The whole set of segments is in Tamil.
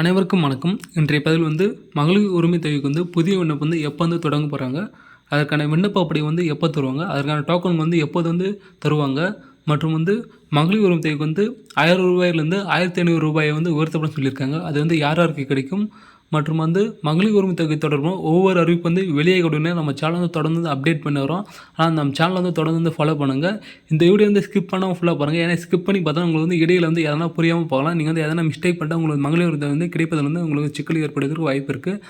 அனைவருக்கும் வணக்கம். இன்றைய பதில் வந்து மகளிர் உரிமை தொகைக்கு வந்து புதிய விண்ணப்பம் வந்து எப்போ வந்து தொடங்க போகிறாங்க அதற்கான விண்ணப்ப அப்படி வந்து எப்போ தருவாங்க அதற்கான டோக்கன் வந்து எப்போது வந்து தருவாங்க மற்றும் வந்து மகளிர் உரிமை தொகைக்கு வந்து ஆயிரம் ரூபாயிலேருந்து ஆயிரத்தி ஐநூறு ரூபாயை வந்து உயர்த்தப்பட சொல்லியிருக்காங்க. அது வந்து யார் யாருக்கு கிடைக்கும்? மற்றும் வந்து மகளிர் உரிமை தொகை தொடர்பாக ஒவ்வொரு அறிவிப்பு வந்து வெளியே உடனே நம்ம சேனல் வந்து தொடர்ந்து வந்து அப்டேட் பண்ணி வரோம் ஆனால் நம்ம சேனல் வந்து தொடர்ந்து வந்து ஃபாலோ பண்ணுங்கள் இந்த வீடியோ வந்து ஸ்கிப் பண்ணாமல் ஃபுல்லாக பாருங்கள் ஏன்னா ஸ்கிப் பண்ணி பார்த்தா உங்களுக்கு வந்து இடையில வந்து எதனா புரியாமல் போகலாம். நீங்கள் வந்து எதனா மிஸ்டேக் பண்ணிட்டா உங்களுக்கு மகளிர் உரிமை வந்து கிடைப்பதில் வந்து உங்களுக்கு சிக்கல் ஏற்படுறதுக்கு வாய்ப்பு இருக்குது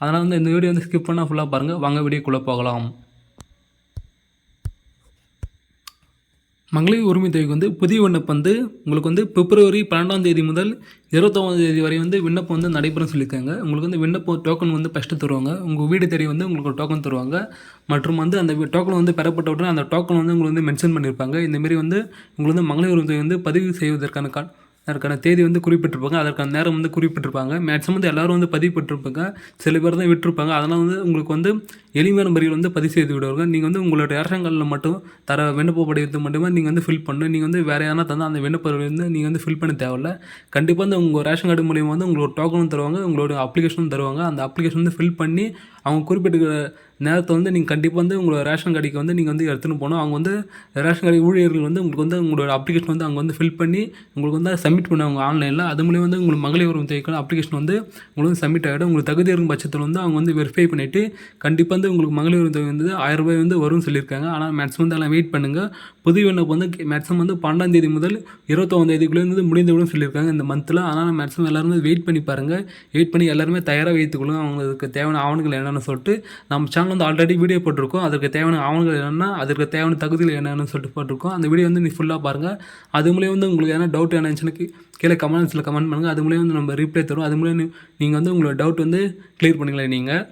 அதனால் வந்து இந்த வீடியோ வந்து ஸ்கிப் பண்ணால் ஃபுல்லாக பாருங்கள் வாங்க வீடியோக்குள்ளே போகலாம். மகளிர் உரிமை தொகைக்கு வந்து புதிய விண்ணப்பம் வந்து உங்களுக்கு வந்து பிப்ரவரி பன்னெண்டாம் தேதி முதல் இருபத்தொம்பதாம் தேதி வரை வந்து விண்ணப்பம் வந்து நடைபெறும் சொல்லியிருக்காங்க. உங்களுக்கு வந்து விண்ணப்பம் டோக்கன் வந்து ஃபஸ்ட்டு தருவாங்க. உங்கள் வீடு தேடி வந்து உங்களுக்கு டோக்கன் தருவாங்க. மற்றும் வந்து அந்த டோக்கன் வந்து பெறப்பட்ட உடனே அந்த டோக்கன் வந்து உங்களுக்கு வந்து மென்ஷன் பண்ணியிருப்பாங்க. இந்தமாரி வந்து உங்களுக்கு வந்து மகளிர் உரிமை தொகை வந்து பதிவு செய்வதற்கான கா அதற்கான தேதி வந்து குறிப்பிட்டிருப்பாங்க. அதற்கான நேரம் வந்து குறிப்பிட்டிருப்பாங்க. மேக்ஸிமம் வந்து எல்லோரும் வந்து பதிவு பெற்றிருப்பாங்க. சில பேர் தான் விட்டுருப்பாங்க. அதனால் வந்து உங்களுக்கு வந்து எளிமையான முறையில் வந்து பதிவு செய்து விடுவார்கள். நீங்கள் வந்து உங்களோட ரேஷன் கார்டில் மட்டும் தர விண்ணப்ப படிவத்தை மட்டுமே நீங்கள் வந்து ஃபில் பண்ணு. நீங்கள் வந்து வேறு யாரா தந்தால் அந்த விண்ணப்ப வந்து நீங்கள் வந்து ஃபில் பண்ண தேவையில்ல. கண்டிப்பாக வந்து உங்கள் ரேஷன் கார்டு மூலியமாக வந்து உங்களுக்கு டோக்கனும் தருவாங்க உங்களோட அப்ளிகேஷனும் தருவாங்க. அந்த அப்ளிகேஷன் வந்து ஃபில் பண்ணி அவங்க குறிப்பிட்ட நேரத்தை வந்து நீங்கள் கண்டிப்பாக வந்து உங்களோட ரேஷன் கடைக்கு வந்து நீங்கள் வந்து எடுத்துகிட்டு போகணும். அவங்க வந்து ரேஷன் கடை ஊழியர்கள் வந்து உங்களுக்கு வந்து உங்களோட அப்ளிகேஷன் வந்து அங்கே வந்து ஃபில் பண்ணி உங்களுக்கு வந்து சப்மிட் பண்ணுவாங்க ஆன்லைனில் அது மூலியம் வந்து உங்களுக்கு மகளிர் உரிமை தேவைக்கான அப்ளிகேஷன் வந்து உங்களுக்கு வந்து சப்மிட் ஆகிடும் உங்களுக்கு தகுதி இருக்கும் பட்சத்தில் வந்து அவங்க வந்து வெரிஃபை பண்ணிவிட்டு கண்டிப்பாக வந்து உங்களுக்கு மகளிர் உரிமை தொகை வந்து ஆயிரம் ரூபாய் வந்து வரும்னு சொல்லியிருக்காங்க. ஆனால் மேக்ஸிமம் வந்து எல்லாம் வெயிட் பண்ணுங்கள் புது விண்ணப்பம் வந்து மேக்ஸிமம் வந்து பன்னெண்டாம் தேதி முதல் இருபத்தொம்பதாம் தேதிக்குள்ளே வந்து முடிந்துவிடும் சொல்லியிருக்காங்க இந்த மந்தில் ஆனால் மேக்ஸிமம் எல்லாருமே வெயிட் பண்ணி பாருங்கள் வெயிட் பண்ணி எல்லாருமே தயாராக வைத்துக்கொள்ளுங்க அவங்களுக்கு தேவையான ஆவணங்கள் என்னென்னு சொல்லிட்டு நம்ம சேனல் வந்து ஆல்ரெடி வீடியோ போட்டிருக்கோம். அதற்கு தேவையான ஆவணங்கள் என்னென்னா அதற்கு தேவையான தகுதிகள் என்னென்னு சொல்லிட்டு போட்டிருக்கோம். அந்த வீடியோ வந்து நீ ஃபுல்லாக பாருங்கள் அது மூலியம் வந்து உங்களுக்கு எதனா டவுட் என்னச்சுன்னு கீழே கமெண்ட்ஸில் கமெண்ட் பண்ணுங்கள் அது மூலியம் வந்து நம்ம ரிப்ளை தரும். அது மூலியம் நீங்கள் வந்து உங்களோட டவுட் வந்து கிளியர் பண்ணிக்கலாம் நீங்கள்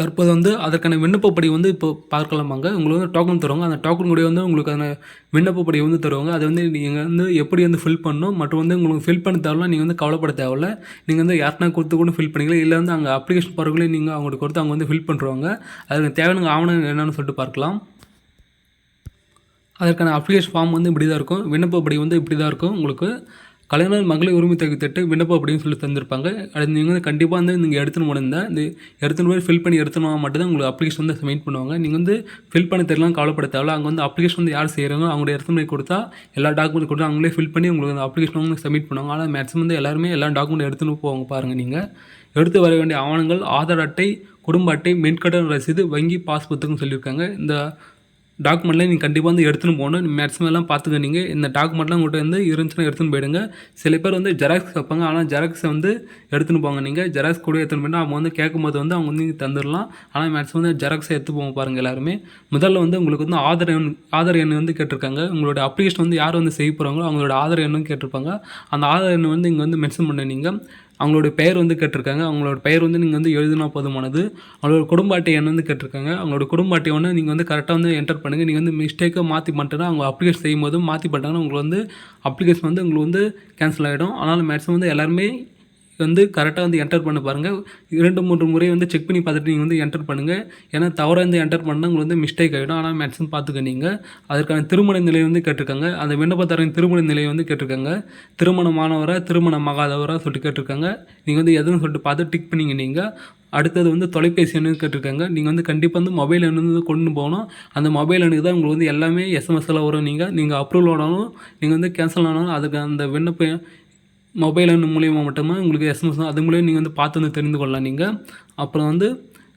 தற்போது வந்து அதற்கான விண்ணப்பப்படி வந்து இப்போ பார்க்கலாமாங்க உங்களுக்கு வந்து டோக்கன் தருவாங்க. அந்த டோக்கன் கூட வந்து உங்களுக்கு அந்த விண்ணப்பப்படி வந்து தருவாங்க. அதை வந்து நீங்கள் வந்து எப்படி வந்து ஃபில் பண்ணணும்? மற்றும் வந்து உங்களுக்கு ஃபில் பண்ண தேவையில்ல நீங்கள் வந்து கவலைப்பட தேவையில்ல. நீங்கள் வந்து யாருனா கொடுத்து கூட ஃபில் பண்ணிக்கலாம். இல்லை வந்து அங்கே அப்ளிகேஷன் போகிறவங்களே நீங்கள் அவங்களுக்கு கொடுத்து அவங்க வந்து ஃபில் பண்ணுறாங்க அதுக்கு தேவையான ஆவணம் என்னென்னு சொல்லிட்டு பார்க்கலாம். அதற்கான அப்ளிகேஷன் ஃபார்ம் வந்து இப்படி தான் இருக்கும் விண்ணப்பப்படி வந்து இப்படி தான் இருக்கும். உங்களுக்கு கலைஞர் மகளிர் உரிமை தொகை திட்ட விண்ணப்பம் அப்படின்னு சொல்லி தந்திருப்பாங்க. அது நீங்கள் வந்து கண்டிப்பாக வந்து நீங்கள் எடுத்துன்னு போனால் இந்த எடுத்துன்னு போய் ஃபில் பண்ணி எடுத்துனா மட்டும்தான் உங்களுக்கு அப்ளிகேஷன் வந்து சப்மிட் பண்ணுவாங்க. நீங்கள் வந்து ஃபில் பண்ண தெரியலாம் கவலைப்பட தேவையில்ல அங்கே வந்து அப்ளிகேஷன் வந்து யார் செய்கிறாங்க அவங்களோட எடுத்துன்னு போய் கொடுத்தா எல்லா டாக்குமெண்ட் கொடுத்தா அவங்களே ஃபில் பண்ணி உங்களுக்கு அந்த அப்ளிகேஷன் வந்து சப்மிட் பண்ணுவாங்க. ஆனால் மேக்ஸிமம் வந்து எல்லாருமே எல்லா டாக்குமெண்ட் எடுத்துன்னு போவாங்க பாருங்கள் நீங்கள் எடுத்து வர வேண்டிய ஆவணங்கள் ஆதார் அட்டை குடும்ப அட்டை மின்கட்டண ரசீது வங்கி பாஸ் புத்தகம் சொல்லியிருக்காங்க. இந்த டாக்குமெண்ட்லாம் நீங்கள் கண்டிப்பாக வந்து எடுத்துன்னு போகணும். மேக்ஸிமம் எல்லாம் பார்த்துக்க நீங்கள் இந்த டாக்குமெண்ட்லாம் உங்கள்கிட்ட வந்து இருந்துச்சுன்னா எடுத்துன்னு போயிடுங்க. சில பேர் வந்து ஜெராக்ஸ் வைப்பாங்க. ஆனால் ஜெராக்ஸை வந்து எடுத்துன்னு போங்க நீங்கள் ஜெராக்ஸ் கூட எடுத்துன்னு போயிட்டு அவங்க வந்து கேட்கும்போது வந்து அவங்க வந்து தந்துடலாம் ஆனால் மேக்ஸிமம் வந்து ஜெராக்ஸை எடுத்து போங்க பாருங்கள் எல்லாருமே. முதல்ல வந்து உங்களுக்கு வந்து ஆதார் எண் ஆதார் எண் வந்து கேட்டிருக்காங்க. உங்களோட அப்ளிகேஷன் வந்து யார் வந்து செய்ய போகிறாங்களோ அவங்களோட ஆதார் எண்ணும் கேட்டிருப்பாங்க. அந்த ஆதார் எண் வந்து இங்கே வந்து மென்ஷன் பண்ண நீங்கள் அவங்களோட பெயர் வந்து கேட்டிருக்காங்க. அவங்களோட பெயர் வந்து நீங்கள் வந்து எழுதினா போதுமானது. அவங்களோட குடும்ப அட்டை எண் வந்து கேட்டிருக்காங்க. அவங்களோட குடும்ப அட்டை ஒன்று நீங்கள் வந்து கரெக்டாக வந்து என்டர் பண்ணுங்கள் நீங்கள் வந்து மிஸ்டேக்காக மாற்றி பண்ணிட்டேன்னா அவங்க அப்ளிகேஷன் செய்யும் போது மாற்றி பண்ணிட்டாங்கன்னா உங்களுக்கு வந்து அப்ளிகேஷன் வந்து உங்களுக்கு வந்து கேன்சல் ஆகிடும் அதனால் மேக்ஸிமம் வந்து எல்லாருமே வந்து கரெக்டாக வந்து என்டர் பண்ண பாருங்கள் இரண்டு மூன்று முறை வந்து செக் பண்ணி பார்த்துட்டு நீங்கள் வந்து என்டர் பண்ணுங்கள் ஏன்னா தவறாக வந்து என்டர் பண்ணால் உங்களுக்கு வந்து மிஸ்டேக் ஆகிடும் ஆனால் மேக்ஸிமம் பார்த்துக்க நீங்கள் அதற்கான திருமண நிலை வந்து கேட்டிருக்காங்க. அந்த விண்ணப்பத்தாரின் திருமண நிலையை வந்து கேட்டிருக்காங்க. திருமணமானவராக திருமணமாகாதவராக சொல்லிட்டு கேட்டிருக்காங்க. நீங்கள் வந்து எதுன்னு சொல்லிட்டு பார்த்து டிக் பண்ணிங்க நீங்கள் அடுத்தது வந்து தொலைபேசி எண்ணு கேட்டிருக்காங்க. நீங்கள் வந்து கண்டிப்பாக வந்து மொபைல் எண்ணு வந்து கொண்டு போகணும். அந்த மொபைல் எண்ணுக்கு தான் உங்களுக்கு வந்து எல்லாமே எஸ்எம்எஸ்ஸில் வரும் நீங்கள் நீங்கள் அப்ரூவல் ஆனாலும் நீங்கள் வந்து கேன்சல் ஆனாலும் அதுக்கு அந்த விண்ணப்ப மொபைல் எண் மட்டுமே உங்களுக்கு எஸ்எம்எஸ் அது மூலியம் நீங்கள் வந்து பார்த்து வந்து தெரிந்து கொள்ளலாம் நீங்கள் அப்புறம் வந்து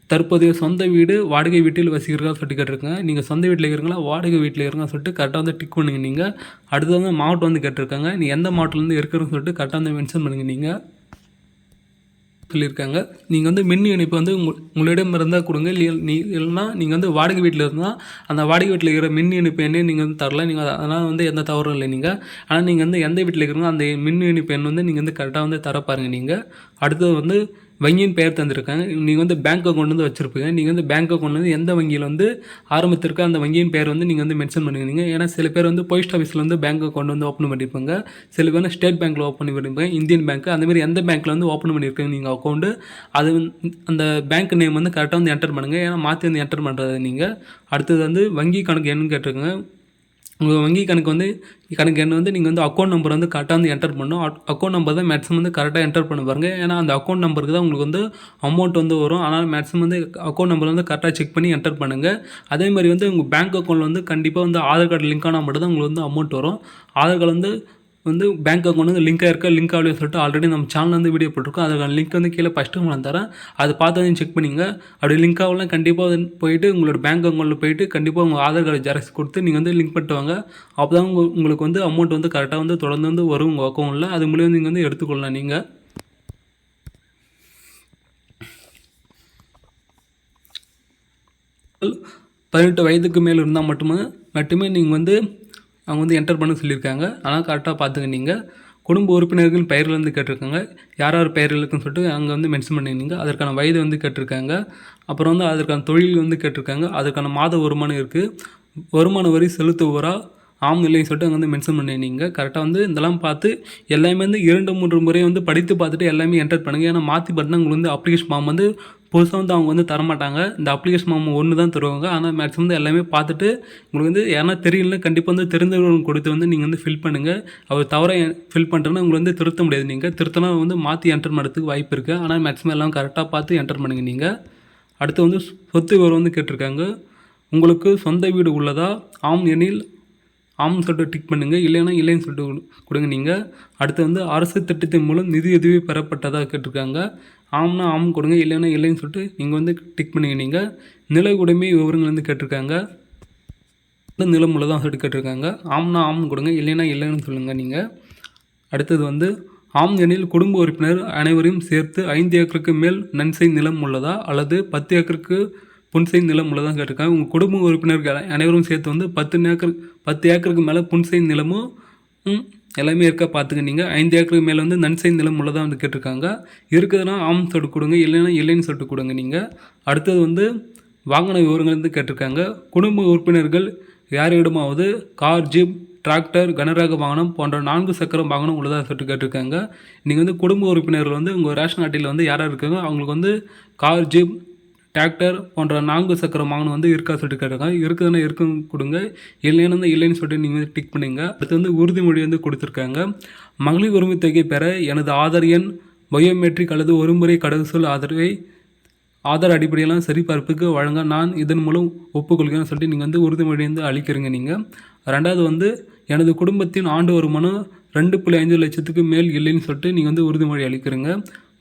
தற்போதைய சொந்த வீடு வாடகை வீட்டில் வசிக்கிறதா சொல்லிட்டு கேட்டிருக்காங்க நீங்கள் சொந்த வீட்டில் இருக்கிறீங்களா வாடகை வீட்டில் இருக்கிறீங்களா சொல்லிட்டு கரெக்டாக வந்து டிக் பண்ணுங்க நீங்கள் அடுத்து வந்து மாவட்டம் வந்து கேட்டிருக்காங்க. நீ எந்த மாவட்டத்துலேருந்து இருக்கிறன்னு சொல்லிட்டு கரெக்டாக வந்து மென்ஷன் பண்ணுங்கள் நீங்கள் சொல்லியிருக்காங்க. நீங்கள் வந்து மின் இணைப்பு வந்து உங்கள் உங்களிடம் இருந்தால் கொடுங்க. இல்லை நீ இல்லைனா நீங்கள் வந்து வாடகை வீட்டில் இருந்தால் அந்த வாடகை வீட்டில் இருக்கிற மின் இணைப்பு எண்ணே நீங்கள் வந்து தரல. நீங்கள் அதனால் வந்து எந்த தவறும் இல்லை நீங்கள் ஆனால் நீங்கள் வந்து எந்த வீட்டில் இருக்கிறீங்களோ அந்த மின் இணைப்பு எண் வந்து நீங்கள் வந்து கரெக்டாக வந்து தர பாருங்கள் நீங்கள் அடுத்தது வந்து வங்கியின் பெயர் தந்திருக்காங்க. நீங்கள் வந்து பேங்க் அக்கௌண்ட் வந்து வச்சுருப்பீங்க. நீங்கள் வந்து பேங்க் அக்கௌண்ட் வந்து எந்த வங்கியில் வந்து ஆரம்பத்திற்கு அந்த வங்கியின் பெயர் வந்து நீங்கள் வந்து மென்ஷன் பண்ணுவீங்க ஏன்னா சில பேர் வந்து போஸ்ட் ஆஃபீஸில் வந்து பேங்க் அக்கௌண்ட் வந்து ஓப்பன் பண்ணியிருப்பாங்க சில பேர் ஸ்டேட் பேங்க்கில் ஓப்பன் பண்ணியிருப்பாங்க இந்தியன் பேங்க் அந்தமாதிரி எந்த பேங்க்கில் வந்து ஓப்பன் பண்ணியிருக்கீங்க நீங்கள் அக்கௌண்ட்டு அது வந்து அந்த பேங்க் நேம் வந்து கரெக்டாக வந்து என்டர் பண்ணுங்கள் ஏன்னா மாற்றி வந்து என்டர் பண்ணுறது நீங்கள் அடுத்தது வந்து வங்கி கணக்கு என்னன்னு கேட்டிருக்கங்க. உங்கள் வங்கி கணக்கு வந்து கணக்கு எண் வந்து நீங்கள் வந்து அக்கௌண்ட் நம்பர் வந்து கரெக்டாக வந்து என்டர் பண்ணணும். அக்கௌண்ட் நம்பர் தான் மேக்ஸிமம் வந்து கரெக்டாக என்டர் பண்ண பாருங்க. ஏன்னா அந்த அக்கௌண்ட் நம்பருக்கு தான் உங்களுக்கு வந்து அமௌண்ட் வந்து வரும். ஆனால் மேக்ஸிமம் வந்து அக்கௌண்ட் நம்பர் வந்து கரெக்டாக செக் பண்ணி என்டர் பண்ணுங்கள் அதே மாதிரி வந்து உங்கள் பேங்க் அக்கௌண்ட் வந்து கண்டிப்பாக வந்து ஆதார் கார்டு லிங்க் ஆனால் மட்டும் தான் உங்களுக்கு வந்து அமௌண்ட் வரும். ஆதார் கார்டு வந்து வந்து பேங்க் அக்கௌண்ட் வந்து லிங்க் ஆயிருக்கா லிங்க் ஆகலையோ சொல்லிட்டு ஆல்ரெடி நம்ம சேனல் வந்து வீடியோ போட்டிருக்கோம். அதுக்கான லிங்க் வந்து கீழே ஃபஸ்ட்டு நான் தரேன். அதை பார்த்து வந்து செக் பண்ணிங்க. அப்படி லிங்க் ஆகலாம் கண்டிப்பாக வந்து போயிட்டு உங்களோட பேங்க் அக்கௌண்ட்டில் போயிட்டு கண்டிப்பாக உங்கள் ஆதார் கார்டு ஜெராக்ஸ் கொடுத்து நீங்கள் வந்து லிங்க் பண்ணிட்டு வாங்க. அப்போ தான் உங்களுக்கு வந்து அமௌண்ட் வந்து கரெக்டாக வந்து தொடர்ந்து வந்து வரும் உங்கள் அக்கௌண்ட்டில் அது மூலியம் நீங்கள் வந்து எடுத்துக்கொள்ளலாம் நீங்கள் பதினெட்டு வயதுக்கு மேல் இருந்தால் மட்டுமே மட்டுமே நீங்கள் வந்து அவங்க வந்து என்டர் பண்ண சொல்லியிருக்காங்க. ஆனால் கரெக்டாக பார்த்துங்க நீங்கள் குடும்ப உறுப்பினர்கள் பெயர்கள் வந்து கேட்டிருக்காங்க. யார் யார் பெயர்கள் இருக்குன்னு சொல்லிட்டு அங்கே வந்து மென்ஷன் பண்ணிருந்தீங்க அதற்கான வயது வந்து கேட்டிருக்காங்க. அப்புறம் வந்து அதற்கான தொழில் வந்து கேட்டிருக்காங்க. அதற்கான மாத வருமானம் இருக்குது வருமான வரி செலுத்துவோரா ஆம் இல்லைன்னு சொல்லிட்டு அங்கே வந்து மென்ஷன் பண்ணிருந்தீங்க கரெக்டாக வந்து இதெல்லாம் பார்த்து எல்லாமே வந்து இரண்டு மூன்று முறை வந்து படித்து பார்த்துட்டு எல்லாமே என்டர் பண்ணுங்கள் ஏன்னா மாற்றி பார்த்தா உங்களுக்கு வந்து அப்ளிகேஷன் ஃபார்ம் வந்து புதுசாக வந்து அவங்க வந்து தரமாட்டாங்க. இந்த அப்ளிகேஷன் மாமா ஒன்று தான் தருவாங்க. ஆனால் மேக்ஸிமம் வந்து எல்லாமே பார்த்துட்டு உங்களுக்கு வந்து யாரா தெரியல கண்டிப்பாக வந்து தெரிஞ்சவங்க கொடுத்து வந்து நீங்கள் வந்து ஃபில் பண்ணுங்கள் அவர் தவற ஃபில் பண்ணுறேன்னா உங்களை வந்து திருத்த முடியாது நீங்கள் திருத்தினா வந்து மாற்றி என்டர் பண்ணுறதுக்கு வாய்ப்பு இருக்குது ஆனால் மேக்ஸிமம் எல்லாம் கரெக்டாக பார்த்து என்டர் பண்ணுங்கள் நீங்கள் அடுத்து வந்து சொத்து விவரம் வந்து கேட்டிருக்காங்க. உங்களுக்கு சொந்த வீடு உள்ளதா? ஆம் எனில் ஆம்னு சொல்லிட்டு டிக் பண்ணுங்கள் இல்லைன்னா இல்லைன்னு சொல்லிட்டு கொடுங்க நீங்கள் அடுத்து வந்து அரசு திட்டத்தின் மூலம் நிதியுதவி பெறப்பட்டதாக கேட்டிருக்காங்க. ஆம்னா ஆம் கொடுங்க இல்லைன்னா இல்லைன்னு சொல்லிட்டு நீங்கள் வந்து டிக் பண்ணுங்க நீங்கள் நில உடைமை விவரங்கள் வந்து கேட்டிருக்காங்க. இந்த நிலம் உள்ளதான் சொல்லிட்டு கேட்டிருக்காங்க. ஆம்னா ஆம் கொடுங்க இல்லைன்னா இல்லைன்னு சொல்லுங்கள் நீங்கள் அடுத்தது வந்து ஆம் எனில் குடும்ப உறுப்பினர் அனைவரையும் சேர்த்து ஐந்து ஏக்கருக்கு மேல் நன்செய் நிலம் உள்ளதா அல்லது பத்து ஏக்கருக்கு புன்செய் நிலம் உள்ளதா கேட்டிருக்காங்க. உங்கள் குடும்ப உறுப்பினர்கள் அனைவரும் சேர்த்து வந்து பத்து ஏக்கர் பத்து ஏக்கருக்கு மேலே புன்செய் நிலமும் எல்லாமே இருக்கா பார்த்துக்க நீங்கள் ஐந்து ஏக்கருக்கு மேலே வந்து நன்செய் நிலம் தான் வந்து கேட்டிருக்காங்க. இருக்குதுன்னா ஆம் சொல்லிட்டு கொடுங்க இல்லைன்னா இல்லைன்னு சொல்லிட்டு கொடுங்க நீங்கள் அடுத்தது வந்து வாகன விவரங்கள் வந்து கேட்டிருக்காங்க. குடும்ப உறுப்பினர்கள் யாரிடமாவது கார் ஜீப் டிராக்டர் கனரக வாகனம் போன்ற நான்கு சக்கரம் வாகனம் உள்ளதாக சொல்லிட்டு கேட்டிருக்காங்க. நீங்கள் வந்து குடும்ப உறுப்பினர்கள் வந்து உங்கள் ரேஷன் அட்டையில் வந்து யாராக இருக்காங்க? அவங்களுக்கு வந்து கார் ஜீப் டிராக்டர் போன்ற நான்கு சக்கர வாகனம் வந்து இருக்கா சொல்லிட்டு கேட்டிருக்காங்க. இருக்குதுன்னா இருக்குன்னு கொடுங்க. இல்லைன்னு வந்து இல்லைன்னு சொல்லிட்டு நீங்கள் வந்து டிக் பண்ணுங்க. அடுத்து வந்து உறுதிமொழி வந்து கொடுத்துருக்காங்க. மகளிர் உரிமை தொகை பெற எனது ஆதார் எண் பயோமெட்ரிக் அல்லது ஒருமுறை கடவுசொல் ஆதரவை ஆதார் அடிப்படையெல்லாம் சரிபார்ப்புக்கு வழங்க நான் இதன் மூலம் ஒப்புக்கொள்கிறேன் சொல்லிட்டு நீங்கள் வந்து உறுதிமொழி வந்து அளிக்கிறீங்க நீங்கள் ரெண்டாவது வந்து எனது குடும்பத்தின் ஆண்டு வருமானம் ரெண்டு புள்ளி ஐந்து லட்சத்துக்கு மேல் இல்லைன்னு சொல்லிட்டு நீங்கள் வந்து உறுதிமொழி அளிக்கிறீங்க.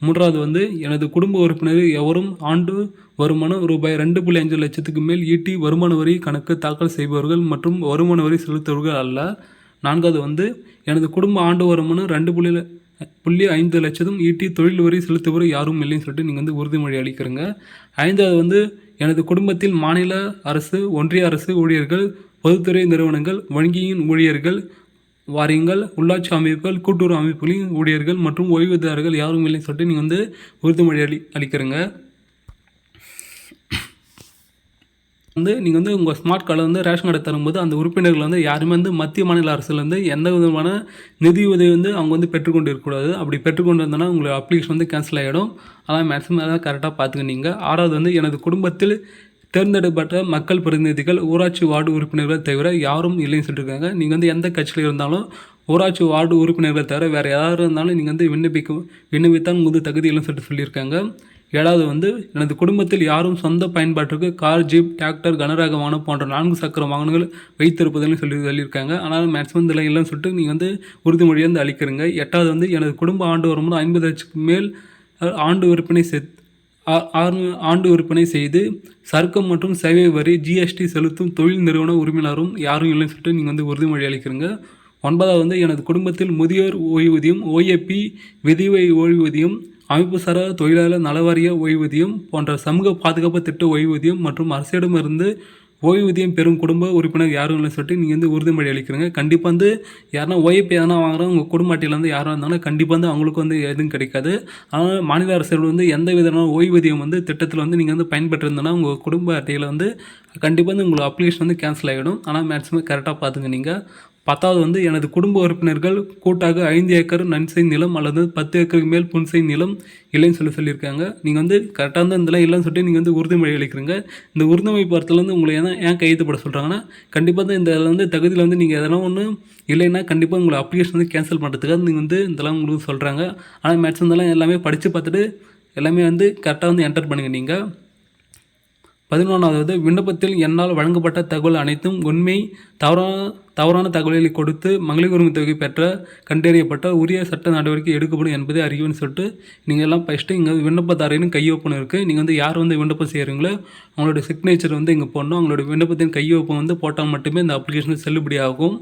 மூன்றாவது வந்து எனது குடும்ப உறுப்பினர் எவரும் ஆண்டு வருமானம் ரூபாய் ரெண்டு புள்ளி அஞ்சு லட்சத்துக்கு மேல் ஈட்டி வருமான வரி கணக்கு தாக்கல் செய்பவர்கள் மற்றும் வருமான வரி செலுத்துபவர்கள் அல்ல. நான்காவது வந்து எனது குடும்ப ஆண்டு வருமானம் ரெண்டு புள்ளி புள்ளி ஐந்து லட்சத்தும் ஈட்டி தொழில் வரி செலுத்துபவர் யாரும் இல்லைன்னு சொல்லிட்டு நீங்கள் வந்து உறுதிமொழி அளிக்கிறீங்க. ஐந்தாவது வந்து எனது குடும்பத்தில் மாநில அரசு ஒன்றிய அரசு ஊழியர்கள் பொதுத்துறை நிறுவனங்கள் வங்கியின் ஊழியர்கள் வாரியங்கள் உள்ளாட்சி அமைப்புகள் கூட்டுறவு அமைப்புகளின் ஊழியர்கள் மற்றும் ஓய்வூதியர்கள் யாரும் இல்லைன்னு சொல்லிட்டு நீங்கள் வந்து உறுதிமொழி அளி அளிக்கிறீங்க. வந்து நீங்கள் வந்து உங்கள் ஸ்மார்ட் கார்டில் வந்து ரேஷன் கார்டை தரும்போது அந்த உறுப்பினர்கள் வந்து யாருமே வந்து மத்திய மாநில அரசுலேருந்து எந்த விதமான நிதி உதவி வந்து அவங்க வந்து பெற்றுக்கொண்டு இருக்கக்கூடாது அப்படி பெற்றுக்கொண்டு இருந்தோன்னா உங்களுக்கு அப்ளிகேஷன் வந்து கேன்சல் ஆகிடும் அதான் மேக்ஸிமம் அதான் கரெக்டாக பார்த்துக்கினீங்க ஆறாவது வந்து எனது குடும்பத்தில் தேர்ந்தெடுக்கப்பட்ட மக்கள் பிரதிநிதிகள் ஊராட்சி வார்டு உறுப்பினர்கள் தவிர யாரும் இல்லைன்னு சொல்லியிருக்காங்க நீங்கள் வந்து எந்த கட்சியில் இருந்தாலும் ஊராட்சி வார்டு உறுப்பினர்களை தவிர வேறு யாராவது இருந்தாலும் நீங்கள் வந்து விண்ணப்பிக்க விண்ணப்பித்தான் முது தகுதி இல்லைன்னு சொல்லிட்டு சொல்லியிருக்காங்க. ஏழாவது வந்து எனது குடும்பத்தில் யாரும் சொந்த பயன்பாட்டிற்கு கார் ஜீப் டிராக்டர் கனரக வாகனம் போன்ற நான்கு சக்கர வாகனங்கள் வைத்திருப்பதுன்னு சொல்லி சொல்லியிருக்காங்க. ஆனால் மேக்ஸிமம் இதில் இல்லைன்னு சொல்லிட்டு நீங்கள் வந்து உறுதிமொழியை வந்து அளிக்கிறீங்க. எட்டாவது வந்து எனது குடும்ப ஆண்டு வருமானம் ஐம்பது லட்சத்துக்கு மேல் ஆண்டு விற்பனை செத் ஆறு- ஆண்டு விற்பனை செய்து சர்க்கம் மற்றும் சேவை வரி ஜிஎஸ்டி செலுத்தும் தொழில் நிறுவன உரிமையாளரும் யாரும் இல்லைன்னு சொல்லிட்டு நீங்கள் வந்து உறுதிமொழி அளிக்கிறீங்க. ஒன்பதாவது வந்து எனது குடும்பத்தில் முதியோர் ஓய்வூதியம் ஓஏபி விதிவை ஓய்வூதியம் அமைப்புசாரா தொழிலாளர் நலவாரிய ஓய்வூதியம் போன்ற சமூக பாதுகாப்பு திட்ட ஓய்வூதியம் மற்றும் அரசிடமிருந்து ஓய்வூதியம் பெறும் குடும்ப உறுப்பினர் யாரும் இல்லை சொல்லிட்டு நீங்கள் வந்து உறுதிமொழி அளிக்கிறீங்க. கண்டிப்பாக வந்து யாருன்னா ஓய்வு எதனா வாங்குறோம் உங்கள் குடும்ப அட்டையில் வந்து இருந்தாலும் கண்டிப்பாக வந்து அவங்களுக்கு வந்து எதுவும் கிடைக்காது. ஆனால் மாநில அரசுகள் வந்து எந்த விதமான ஓய்வூதியம் வந்து திட்டத்தில் வந்து நீங்கள் வந்து பயன்பெற்றிருந்தனா உங்கள் குடும்ப அட்டையில் வந்து கண்டிப்பாக வந்து உங்களுக்கு அப்ளிகேஷன் வந்து கேன்சல் ஆகிடும் ஆனால் மேக்ஸிமம் கரெக்டாக பார்த்துங்க நீங்கள் பத்தாவது வந்து எனது குடும்ப உறுப்பினர்கள் கூட்டாக ஐந்து ஏக்கர் நன்சை நிலம் அல்லது பத்து ஏக்கருக்கு மேல் புன்சை நிலம் இல்லைன்னு சொல்லி சொல்லியிருக்காங்க. நீங்கள் வந்து கரெக்டாக வந்து இதெல்லாம் இல்லைன்னு சொல்லிட்டு நீங்கள் வந்து உறுதிமொழி அளிக்கிறீங்க. இந்த உறுதிமொழி பொறுத்தல வந்து உங்களை ஏன்னா ஏன் கையெழுத்துப்பட சொல்கிறாங்கன்னா கண்டிப்பாக தான் இந்த வந்து தகுதியில் வந்து நீங்கள் எதனா ஒன்று இல்லைன்னா கண்டிப்பாக உங்களை அப்ளிகேஷன் வந்து கேன்சல் பண்ணுறதுக்காக நீங்கள் வந்து இதெல்லாம் உங்களுக்கு சொல்கிறாங்க ஆனால் மேட்ச் எல்லாமே படித்து பார்த்துட்டு எல்லாமே வந்து கரெக்டாக வந்து என்டர் பண்ணுங்கள் நீங்கள் பதினொன்றாவது விண்ணப்பத்தில் என்னால் வழங்கப்பட்ட தகவல் அனைத்தும் உண்மை தவறான தவறான தகவல்களை கொடுத்து மகளிர் உரிமை தொகை பெற்ற கண்டறியப்பட்ட உரிய சட்ட நடவடிக்கை எடுக்கப்படும் என்பதை அறிவுன்னு சொல்லிட்டு நீங்கள் எல்லாம் ஃபஸ்ட்டு இங்கே விண்ணப்பதாரின்னு கையொப்பம் இருக்குது நீங்கள் வந்து யார் வந்து விண்ணப்பம் செய்கிறீங்களோ அவங்களோட சிக்னேச்சர் வந்து இங்கே போடணும். அவங்களோட விண்ணப்பத்தின் கையொப்பம் வந்து போட்டால் மட்டுமே இந்த அப்ளிகேஷன் செல்லுபடி ஆகும்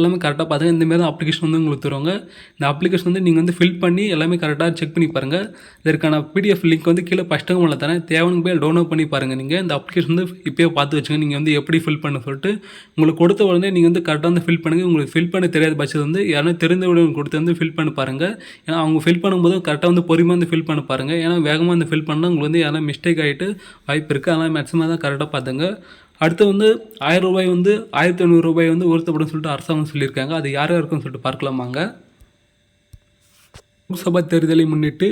எல்லாமே கரெக்டாக பார்த்துங்க. இந்தமாரி தான் அப்ளிகேஷன் வந்து உங்களுக்கு தருவாங்க. இந்த அப்ளிகேஷன் வந்து நீங்கள் வந்து ஃபில் பண்ணி எல்லாமே கரெக்டாக செக் பண்ணி பாருங்கள் இதற்கான பிடிஎஃப் லிங்க் வந்து கீழே ஃபஸ்ட்டு உள்ள தரேன். தேவைன்னு போய் டவுன்லோட் பண்ணி பாருங்கள் நீங்கள் இந்த அப்ளிகேஷன் வந்து இப்போயே பார்த்து வச்சுங்க நீங்கள் வந்து எப்படி ஃபில் பண்ண சொல்லிட்டு உங்களுக்கு கொடுத்த உடனே நீங்கள் வந்து கரெக்டாக வந்து ஃபில் பண்ணுங்கள் உங்களுக்கு ஃபில் பண்ண தெரியாத பட்சத்தில் வந்து யாரும் தெரிந்தவுடன் கொடுத்து வந்து ஃபில் பண்ண பாருங்கள் ஏன்னா அவங்க ஃபில் பண்ணும்போது கரெக்டாக வந்து பொறுமையாக வந்து ஃபில் பண்ண பாருங்கள் ஏன்னா வேகமாக வந்து ஃபில் பண்ணால் உங்களுக்கு வந்து யாரும் மிஸ்டேக் ஆகிட்டு வாய்ப்பு இருக்குது அதனால் மேக்ஸிமம் தான் கரெக்டாக பார்த்துங்க. அடுத்து வந்து ஆயிரம் ரூபாய் வந்து ஆயிரத்தி ஐநூறு ரூபாய் வந்து உயர்த்தப்படும் சொல்லிட்டு அரசாங்கம் சொல்லியிருக்காங்க. அது யார் யாருக்குன்னு சொல்லிட்டு பார்க்கலாமாங்க? லோக்சபா தேர்தலை முன்னிட்டு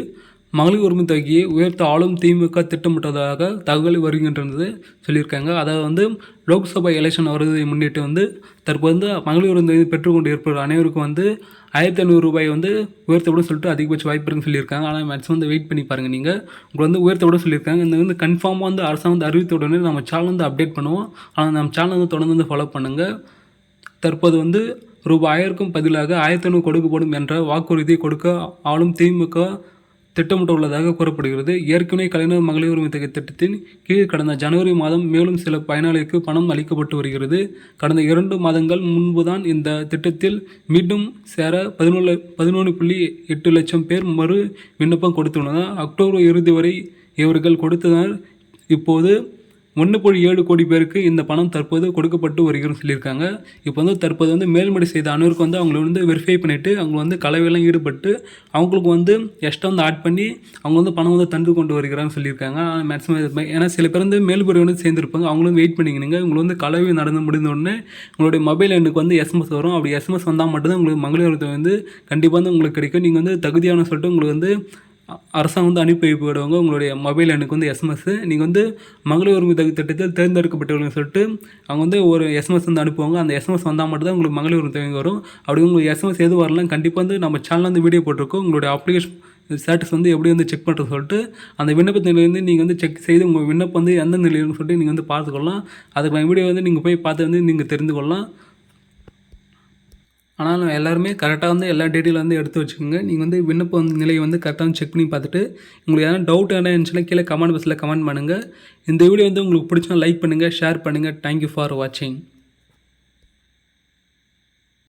மகளிர் உரிமை தொகையை உயர்த்த ஆளும் திமுக திட்டமிட்டதாக தகவல் வருகின்றது சொல்லியிருக்காங்க. அதாவது வந்து லோக்சபா எலெக்ஷன் வருவதை முன்னிட்டு வந்து தற்போது வந்து மகளிர் உரிமை தொகை பெற்றுக்கொண்டு இருப்பவர் அனைவருக்கும் வந்து ஆயிரத்தி ஐநூறு ரூபாய் வந்து உயர்த்தப்படும் சொல்லிட்டு அதிகபட்ச வாய்ப்பு இருக்குன்னு சொல்லியிருக்காங்க. ஆனால் மேக்ஸிமம் வந்து வெயிட் பண்ணி பாருங்கள் நீங்கள் உங்களுக்கு வந்து உயர்த்தப்படும் சொல்லியிருக்காங்க. இந்த வந்து கன்ஃபார்மாக வந்து அரசாங்கம் வந்து அறிவித்த உடனே நம்ம சேனல் வந்து அப்டேட் பண்ணுவோம். ஆனால் நம்ம சேனல் வந்து தொடர்ந்து வந்து ஃபாலோ பண்ணுங்கள் தற்போது வந்து ரூபாய் ஆயிரக்கும் பதிலாக ஆயிரத்தி ஐநூறு கொடுக்கப்படும் என்ற வாக்குறுதியை கொடுக்க ஆளும் திமுக திட்டமிட்டுள்ளதாக கூறப்படுகிறது. ஏற்கனவே கலைஞர் மகளிர் உரிமை தொகை திட்டத்தின் கீழ் கடந்த ஜனவரி மாதம் மேலும் சில பயனாளிகளுக்கு பணம் அளிக்கப்பட்டு வருகிறது. கடந்த இரண்டு மாதங்கள் முன்புதான் இந்த திட்டத்தில் மீண்டும் சேர பதினொன்று பதினொன்று புள்ளி எட்டு லட்சம் பேர் மறு விண்ணப்பம் கொடுத்துள்ளனர். அக்டோபர் இறுதி வரை இவர்கள் கொடுத்தனர். இப்போது ஒன்று புள்ளி ஏழு கோடி பேருக்கு இந்த பணம் தற்போது கொடுக்கப்பட்டு வருகிறோம் சொல்லியிருக்காங்க. இப்போ வந்து தற்போது வந்து மேல்முறை செய்த அனைவருக்கு வந்து அவங்கள வந்து வெரிஃபை பண்ணிவிட்டு அவங்க வந்து கலவையெல்லாம் ஈடுபட்டு அவங்களுக்கு வந்து எக்ஸ்ட்ரா வந்து ஆட் பண்ணி அவங்க வந்து பணம் வந்து தந்து கொண்டு வருகிறான்னு சொல்லியிருக்காங்க. மேக்ஸிமம் ஏன்னா சில பேர் வந்து மேல்முறை வந்து சேர்ந்துருப்பாங்க. அவங்களும் வெயிட் பண்ணிக்கணுங்க. உங்களுக்கு வந்து கலவை நடந்து முடிந்த உடனே உங்களுடைய மொபைல் எண்ணுக்கு வந்து எஸ்எம்எஸ் வரும். அப்படி எஸ்எம்எஸ் வந்தால் மட்டும்தான் உங்களுக்கு மகளிர் வந்து கண்டிப்பாக வந்து உங்களுக்கு கிடைக்கும். நீங்கள் வந்து தகுதியான சொல்லிட்டு உங்களுக்கு வந்து அரசாங்கம் வந்து அனுப்பி வைப்படுவாங்க உங்களுடைய மொபைல் எண்ணுக்கு வந்து எஸ்எம்எஸ் நீங்கள் வந்து மகளிர் உரிமை தொகை திட்டத்தில் தேர்ந்தெடுக்கப்பட்டவர்கள் சொல்லிட்டு அவங்க வந்து ஒரு எஸ்எம்எஸ் வந்து அனுப்புவாங்க. அந்த எஸ்எம்எஸ் வந்தால் மட்டும்தான் உங்களுக்கு மகளிர் உரிமை தொகை வரும். அப்படி உங்களுக்கு எஸ்எம்எஸ் எது வரலாம் கண்டிப்பாக வந்து நம்ம சேனலில் வந்து வீடியோ போட்டிருக்கோம். உங்களுடைய அப்ளிகேஷன் ஸ்டேட்டஸ் வந்து எப்படி வந்து செக் பண்ணுறது சொல்லிட்டு அந்த விண்ணப்ப நிலையிலேருந்து நீங்கள் வந்து செக் செய்து உங்கள் விண்ணப்பம் வந்து எந்த நிலையில்னு சொல்லிட்டு நீங்கள் வந்து பார்த்துக்கொள்ளலாம். அதுக்கான வீடியோ வந்து நீங்கள் போய் பார்த்து வந்து நீங்கள் தெரிந்து கொள்ளலாம். ஆனாலும் எல்லாருமே கரெக்டாக வந்து எல்லா டீட்டெயில் வந்து எடுத்து வச்சுக்கோங்க. நீங்கள் வந்து விண்ணப்ப நிலையை வந்து கரெக்டாக வந்து செக் பண்ணி பார்த்துட்டு உங்களுக்கு எதனா டவுட் என்ன இருந்துச்சுன்னா கீழே கமெண்ட் பாக்ஸில் கமெண்ட் பண்ணுங்கள் இந்த வீடியோ வந்து உங்களுக்கு பிடிச்சா லைக் பண்ணுங்கள் ஷேர் பண்ணுங்கள் தேங்க்யூ ஃபார் வாட்சிங்